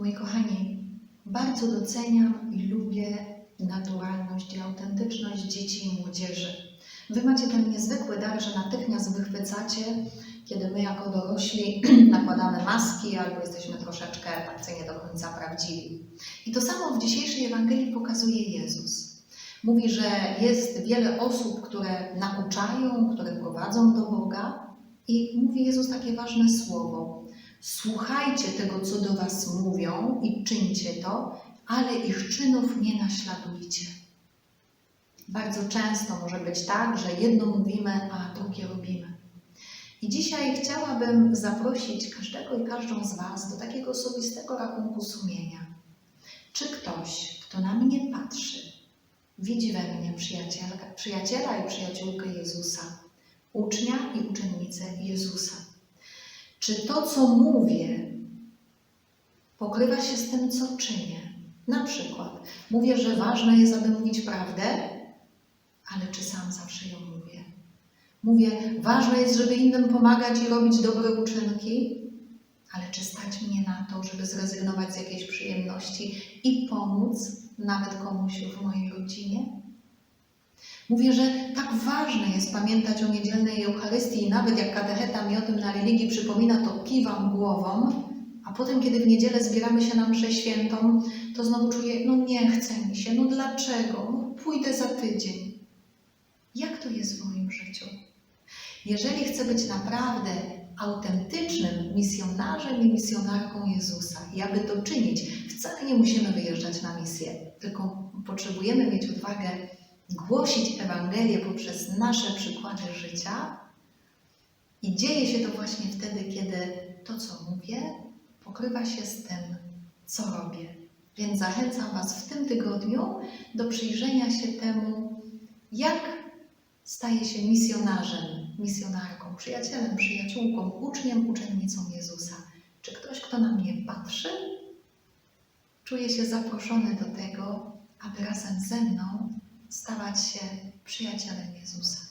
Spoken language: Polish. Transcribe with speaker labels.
Speaker 1: Moi kochani, bardzo doceniam i lubię naturalność i autentyczność dzieci i młodzieży. Wy macie ten niezwykły dar, że natychmiast wychwycacie, kiedy my jako dorośli nakładamy maski albo jesteśmy troszeczkę tacy nie do końca prawdziwi. I to samo w dzisiejszej Ewangelii pokazuje Jezus. Mówi, że jest wiele osób, które nauczają, które prowadzą do Boga i mówi Jezus takie ważne słowo. Słuchajcie tego, co do Was mówią i czyńcie to, ale ich czynów nie naśladujcie. Bardzo często może być tak, że jedno mówimy, a drugie robimy. I dzisiaj chciałabym zaprosić każdego i każdą z Was do takiego osobistego rachunku sumienia. Czy ktoś, kto na mnie patrzy, widzi we mnie przyjaciela, przyjaciela i przyjaciółkę Jezusa, ucznia i uczennicę Jezusa? Czy to, co mówię, pokrywa się z tym, co czynię? Na przykład mówię, że ważne jest, aby mówić prawdę, ale czy sam zawsze ją mówię? Mówię, ważne jest, żeby innym pomagać i robić dobre uczynki, ale czy stać mnie na to, żeby zrezygnować z jakiejś przyjemności i pomóc nawet komuś w mojej rodzinie? Mówię, że tak ważne jest pamiętać o niedzielnej Eucharystii i nawet jak katecheta mi o tym na religii przypomina, to kiwam głową, a potem, kiedy w niedzielę zbieramy się na mszę świętą, to znowu czuję, no nie chce mi się, no dlaczego? No pójdę za tydzień. Jak to jest w moim życiu? Jeżeli chcę być naprawdę autentycznym misjonarzem i misjonarką Jezusa i aby to czynić, wcale nie musimy wyjeżdżać na misję, tylko potrzebujemy mieć odwagę głosić Ewangelię poprzez nasze przykłady życia. I dzieje się to właśnie wtedy, kiedy to, co mówię, pokrywa się z tym, co robię. Więc zachęcam Was w tym tygodniu do przyjrzenia się temu, jak staje się misjonarzem, misjonarką, przyjacielem, przyjaciółką, uczniem, uczennicą Jezusa. Czy ktoś, kto na mnie patrzy, czuje się zaproszony do tego, aby razem ze mną stawać się przyjacielem Jezusa?